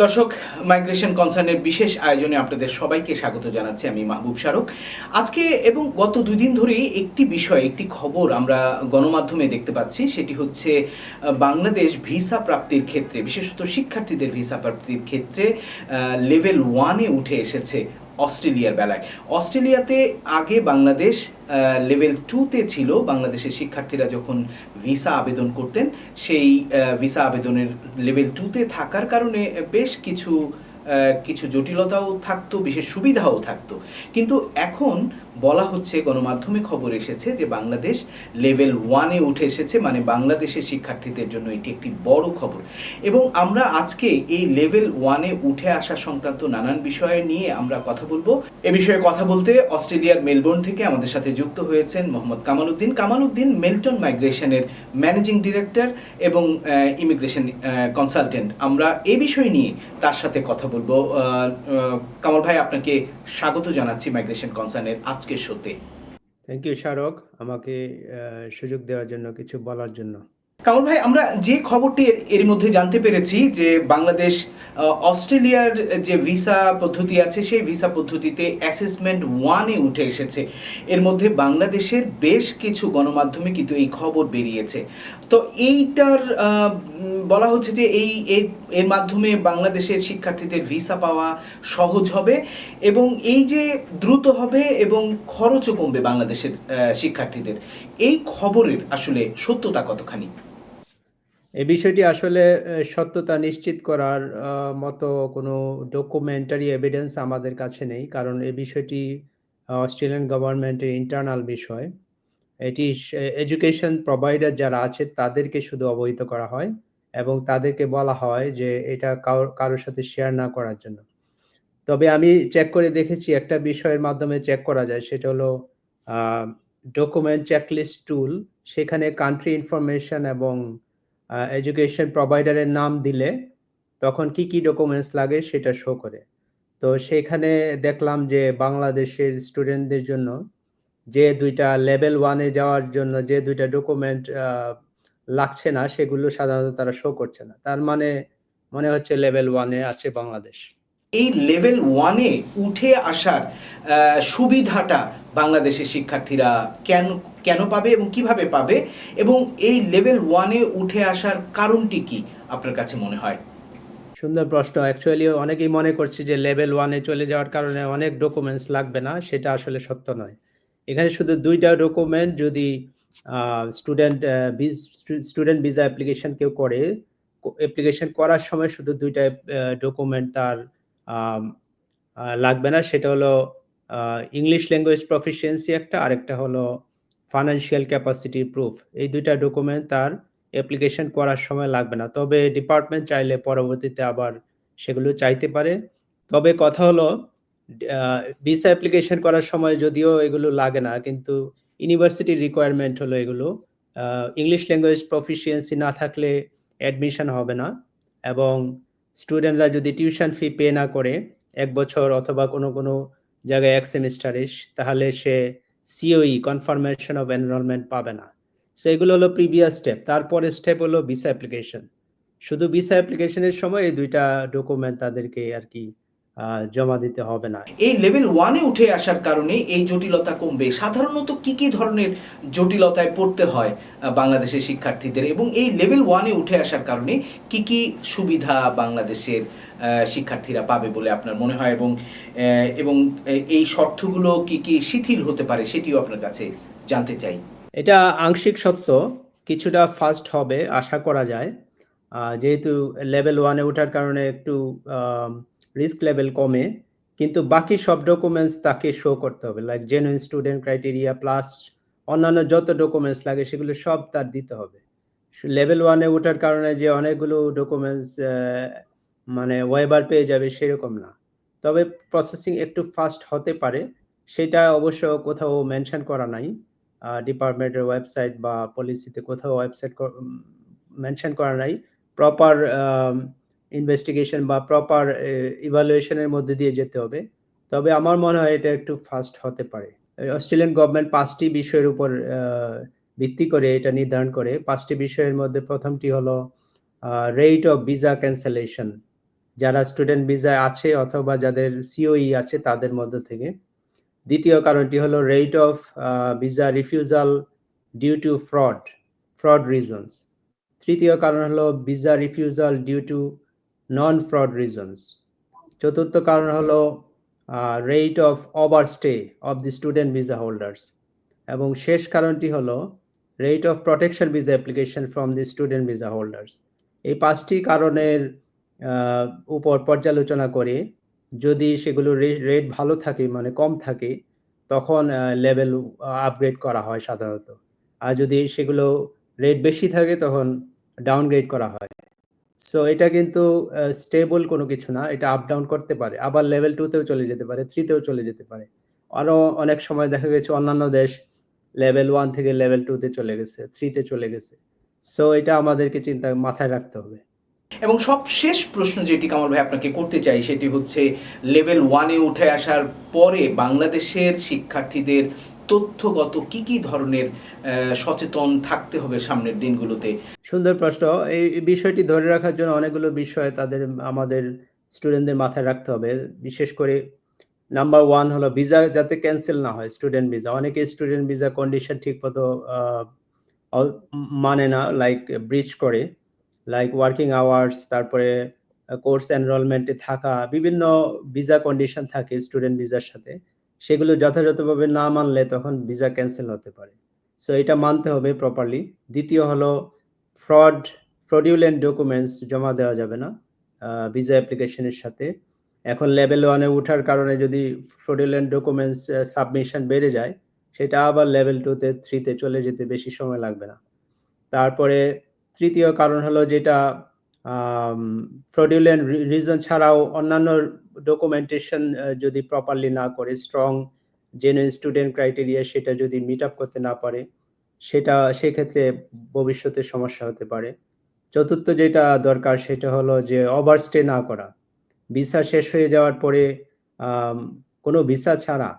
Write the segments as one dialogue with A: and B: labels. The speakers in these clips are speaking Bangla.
A: দর্শক মাইগ্রেশন কনসার্নের বিশেষ আয়োজনে আপনাদের সবাইকে স্বাগত জানাচ্ছি আমি মাহবুব শাহরুখ। আজকে এবং গত দুদিন ধরেই একটি বিষয় একটি খবর আমরা গণমাধ্যমে দেখতে পাচ্ছি, সেটি হচ্ছে বাংলাদেশ ভিসা প্রাপ্তির ক্ষেত্রে, বিশেষত শিক্ষার্থীদের ভিসা প্রাপ্তির ক্ষেত্রে লেভেল ওয়ানে উঠে এসেছে অস্ট্রেলিয়ার বেলায়। অস্ট্রেলিয়াতে আগে বাংলাদেশ লেভেল টুতে ছিল। বাংলাদেশের শিক্ষার্থীরা যখন ভিসা আবেদন করতেন, সেই ভিসা আবেদনের লেভেল টুতে থাকার কারণে বেশ কিছু কিছু জটিলতাও থাকতো, বিশেষ সুবিধাও থাকতো। কিন্তু এখন বলা হচ্ছে, গণমাধ্যমে খবর এসেছে যে বাংলাদেশ লেভেল ওয়ানে উঠে এসেছে মানে বাংলাদেশের শিক্ষার্থীদের জন্য এটি একটি বড় খবর। এবং আমরা আজকে এই লেভেল ওয়ানে উঠে আসা সংক্রান্ত নানান বিষয় নিয়ে আমরা কথা বলব। এ বিষয়ে কথা বলতে অস্ট্রেলিয়ার মেলবোর্ন থেকে আমাদের সাথে যুক্ত হয়েছেন মোহাম্মদ কামাল উদ্দিন কামাল উদ্দিন মেলটন মাইগ্রেশনের ম্যানেজিং ডিরেক্টর এবং ইমিগ্রেশন কনসালটেন্ট। আমরা এ বিষয় নিয়ে তার সাথে কথা বলব কামাল ভাই, আপনাকে স্বাগত জানাচ্ছি মাইগ্রেশন কনসার্নের আজকের শোতে
B: থ্যাংক ইউ শারক আমাকে সুযোগ দেওয়ার জন্য, কিছু বলার জন্য।
A: কামল ভাই, আমরা যে খবরটি এর মধ্যে জানতে পেরেছি যে বাংলাদেশ অস্ট্রেলিয়ার যে ভিসা পদ্ধতি আছে, সেই ভিসা পদ্ধতিতে অ্যাসেসমেন্ট ওয়ানে উঠে এসেছে। এর মধ্যে বাংলাদেশের বেশ কিছু গণমাধ্যমে কিন্তু এই খবর বেরিয়েছে। তো এইটার বলা হচ্ছে যে এই এর- মাধ্যমে বাংলাদেশের শিক্ষার্থীদের ভিসা পাওয়া সহজ হবে এবং এই যে দ্রুত হবে এবং খরচও কমবে বাংলাদেশের শিক্ষার্থীদের। এই খবরের আসলে সত্যতা কতখানি?
B: এই বিষয়টি আসলে সত্যতা নিশ্চিত করার মতো কোনো ডকুমেন্টারি এভিডেন্স আমাদের কাছে নেই। কারণ এই বিষয়টি অস্ট্রেলিয়ান গভর্নমেন্টের ইন্টারনাল বিষয়। এটি এডুকেশন প্রোভাইডার যারা আছে, তাদেরকে শুধু অবহিত করা হয় এবং তাদেরকে বলা হয় যে এটা কারোর সাথে শেয়ার না করার জন্য। তবে আমি চেক করে দেখেছি, একটা বিষয়ের মাধ্যমে চেক করা যায়, সেটা হলো ডকুমেন্ট চেকলিস্ট টুল সেখানে কান্ট্রি ইনফরমেশন এবং এডুকেশন প্রোভাইডারের নাম দিলে তখন কি কি ডকুমেন্টস লাগে সেটা শো করে। তো সেখানে দেখলাম যে বাংলাদেশের স্টুডেন্টদের জন্য যে দুইটা লেভেল ওয়ানে যাওয়ার জন্য যে দুইটা ডকুমেন্ট লাগছে না সেগুলো সাধারণত তারা শো করছে না। তার মানে মনে হচ্ছে লেভেল ওয়ানে আছে বাংলাদেশ।
A: এই লেভেল ওয়ানে উঠে আসার সুবিধাটা বাংলাদেশের শিক্ষার্থীরা কেন কেন পাবে এবং কীভাবে পাবে? এবং এই লেভেল ওয়ানে উঠে আসার কারণটি কি আপনার কাছে মনে হয়?
B: সুন্দর প্রশ্ন। অ্যাকচুয়ালি অনেকেই মনে করছে যে লেভেল ওয়ানে চলে যাওয়ার কারণে অনেক ডকুমেন্টস লাগবে না, সেটা আসলে সত্য নয়। এখানে শুধু দুইটা ডকুমেন্ট যদি স্টুডেন্ট স্টুডেন্ট ভিসা অ্যাপ্লিকেশন কেউ করে অ্যাপ্লিকেশন করার সময় শুধু দুইটা ডকুমেন্ট তার লাগবে না, সেটা হলো ইংলিশ ল্যাঙ্গুয়েজ প্রফিসিয়েন্সি একটা, আরেকটা হলো ফাইন্যান্সিয়াল ক্যাপাসিটি প্রুফ এই দুইটা ডকুমেন্ট তার অ্যাপ্লিকেশন করার সময় লাগবে না। তবে ডিপার্টমেন্ট চাইলে পরবর্তীতে আবার সেগুলো চাইতে পারে। তবে কথা হলো ভিসা অ্যাপ্লিকেশন করার সময় যদিও এগুলো লাগে না, কিন্তু ইউনিভার্সিটির রিকোয়ারমেন্ট হলো এগুলো। ইংলিশ ল্যাঙ্গুয়েজ প্রফিসিয়েন্সি না থাকলে অ্যাডমিশন হবে না এবং স্টুডেন্টরা যদি টিউশন ফি পে না করে, এক বছর অথবা কোনো কোনো জায়গায় এক সেমিস্টারিস তাহলে সে সিওই কনফার্মেশন অফ এনরোলমেন্ট পাবে না। সো এগুলো হলো প্রিভিয়াস স্টেপ তারপরে স্টেপ হলো ভিসা অ্যাপ্লিকেশন শুধু ভিসা অ্যাপ্লিকেশনের সময় এই দুইটা ডকুমেন্ট তাদেরকে আর কি জমা দিতে হবে না।
A: এই লেভেল ওয়ানে উঠে আসার কারণে এই জটিলতা কমবে। সাধারণত কি কি ধরনের জটিলতায় পড়তে হয় বাংলাদেশের শিক্ষার্থীদের? এবং এই লেভেল ওয়ানে উঠে আসার কারণে কি কি সুবিধা বাংলাদেশের শিক্ষার্থীরা পাবে বলে আপনার মনে হয়? এবং এবং এই শর্তগুলো কি কি শিথিল হতে পারে সেটিও আপনার কাছে জানতে চাই।
B: এটা আংশিক সত্য কিছুটা ফাস্ট হবে আশা করা যায়। যেহেতু লেভেল ওয়ানে ওঠার কারণে একটু রিস্ক লেভেল কমে, কিন্তু বাকি সব ডকুমেন্টস তাকে শো করতে হবে। Like genuine student criteria plus অন্যান্য যত ডকুমেন্টস লাগে, সেগুলো সব তার দিতে হবে। লেভেল ওয়ানে ওঠার কারণে যে অনেকগুলো ডকুমেন্টস মানে ওয়েবার পেয়ে যাবে সেরকম না। তবে প্রসেসিং একটু ফাস্ট হতে পারে। সেটা অবশ্য কোথাও মেনশন করা নাই। ডিপার্টমেন্টের ওয়েবসাইট বা পলিসিতে কোথাও ওয়েবসাইট মেনশন করা নাই। প্রপার ইনভেস্টিগেশন বা প্রপার ইভালুয়েশনের মধ্যে দিয়ে যেতে হবে। তবে আমার মনে হয় এটা একটু ফাস্ট হতে পারে। অস্ট্রেলিয়ান গভর্নমেন্ট পাঁচটি বিষয়ের উপর ভিত্তি করে এটা নির্ধারণ করে। পাঁচটি বিষয়ের মধ্যে প্রথমটি হলো রেট অফ ভিসা ক্যান্সেলেশন যারা স্টুডেন্ট ভিসায় আছে অথবা যাদের সিওই আছে তাদের মধ্য থেকে। দ্বিতীয় কারণটি হলো rate of visa refusal due to fraud fraud reasons তৃতীয় কারণ হলো visa refusal due to non fraud reasons চতুর্থ কারণ হলো rate of overstay of the student visa holders এবং শেষ কারণটি হলো rate of protection visa application from the student visa holders এই পাঁচটি কারণের উপর পর্যালোচনা করে যদি সেগুলো রেট ভালো থাকে মানে কম থাকে, তখন লেভেল আপগ্রেড করা হয় সাধারণত। আর যদি সেগুলো রেট বেশি থাকে, তখন ডাউনগ্রেড করা হয়। সো এটা কিন্তু স্টেবল কোনো কিছু না। এটা আপ ডাউন করতে পারে। আবার লেভেল টুতেও চলে যেতে পারে থ্রিতেও চলে যেতে পারে। আরও অনেক সময় দেখা গেছে, অন্যান্য দেশ লেভেল ওয়ান থেকে লেভেল টুতে চলে গেছে থ্রিতে চলে গেছে। সো এটা আমাদেরকে চিন্তা, মাথায় রাখতে হবে।
A: এবং সবশেষ প্রশ্ন যেটি কামাল ভাই আপনাকে করতে চাই, সেটি হচ্ছে লেভেল ওয়ানে উঠে আসার পরে বাংলাদেশের শিক্ষার্থীদের তথ্যগত কি কি ধরনের সচেতন থাকতে হবে সামনের দিনগুলোতে?
B: সুন্দর প্রশ্ন। এই বিষয়টি ধরে রাখার জন্য অনেকগুলো বিষয় তাদের, আমাদের স্টুডেন্টদের মাথায় রাখতে হবে। বিশেষ করে নাম্বার ওয়ান হলো ভিসা যাতে ক্যান্সেল না হয় স্টুডেন্ট ভিসা অনেকে স্টুডেন্ট ভিসা কন্ডিশন ঠিক মতো মানে না লাইক ব্রিজ করে। লাইক ওয়ার্কিং আওয়ার্স তারপরে কোর্স এনরোলমেন্টে থাকা, বিভিন্ন ভিসা কন্ডিশন থাকে স্টুডেন্ট ভিসার সাথে। সেগুলো যথাযথভাবে না মানলে তখন ভিসা ক্যান্সেল হতে পারে। সো এটা মানতে হবে প্রপারলি দ্বিতীয় হলো ফ্রড ফ্রডিউলেন্ট ডকুমেন্টস জমা দেওয়া যাবে না ভিসা অ্যাপ্লিকেশনের সাথে। এখন লেভেল ওয়ানে ওঠার কারণে যদি ফ্রডিউলেন্ট ডকুমেন্টস সাবমিশন বেড়ে যায়, সেটা আবার লেভেল টুতে থ্রিতে চলে যেতে বেশি সময় লাগবে না। তারপরে তৃতীয় কারণ হলো যেটা ফ্রডিউলেন্ট রিজন ছাড়াও অন্যান্য ডকুমেন্টেশন যদি প্রপারলি না করে স্ট্রং জেনুইন স্টুডেন্ট ক্রাইটেরিয়া সেটা যদি মিট আপ করতে না পারে, সেটা, সেক্ষেত্রে ভবিষ্যতে সমস্যা হতে পারে। চতুর্থ যেটা দরকার সেটা হলো যে ওভারস্টে না করা। ভিসা শেষ হয়ে যাওয়ার পরে কোনো ভিসা ছাড়া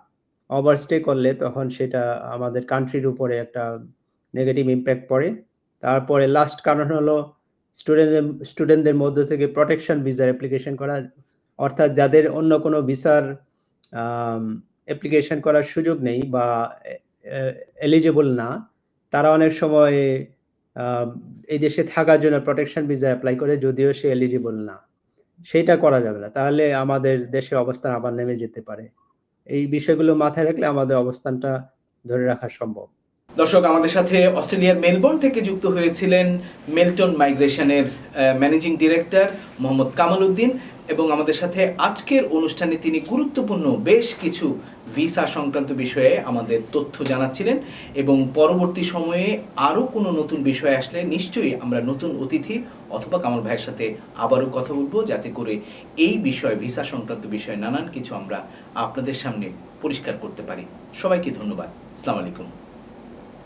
B: ওভারস্টে করলে তখন সেটা আমাদের কান্ট্রির উপরে একটা নেগেটিভ ইম্প্যাক্ট পড়ে। তারপরে লাস্ট কারণ হলো স্টুডেন্টদের স্টুডেন্টদের মধ্য থেকে প্রোটেকশন ভিসার অ্যাপ্লিকেশন করা অর্থাৎ যাদের অন্য কোনো ভিসার অ্যাপ্লিকেশন করার সুযোগ নেই বা এলিজিবল না, তারা অনেক সময় এই দেশে থাকার জন্য প্রোটেকশন ভিসা অ্যাপ্লাই করে যদিও সে এলিজিবল না। সেটা করা যাবে না। তাহলে আমাদের দেশের অবস্থান আবার নেমে যেতে পারে। এই বিষয়গুলো মাথায় রাখলে আমাদের অবস্থানটা ধরে রাখা সম্ভব।
A: দর্শক, আমাদের সাথে অস্ট্রেলিয়ার মেলবোর্ন থেকে যুক্ত হয়েছিলেন মেলটন মাইগ্রেশনের ম্যানেজিং ডিরেক্টর মোহাম্মদ কামাল উদ্দিন এবং আমাদের সাথে আজকের অনুষ্ঠানে তিনি গুরুত্বপূর্ণ বেশ কিছু ভিসা সংক্রান্ত বিষয়ে আমাদের তথ্য জানাচ্ছিলেন এবং পরবর্তী সময়ে আরও কোনো নতুন বিষয় আসলে নিশ্চয়ই আমরা নতুন অতিথি অথবা কামাল ভাইয়ের সাথে আবারও কথা বলব যাতে করে এই বিষয়, ভিসা সংক্রান্ত বিষয়ে নানান কিছু আমরা আপনাদের সামনে পরিষ্কার করতে পারি। সবাইকে ধন্যবাদ। আসসালামু আলাইকুম।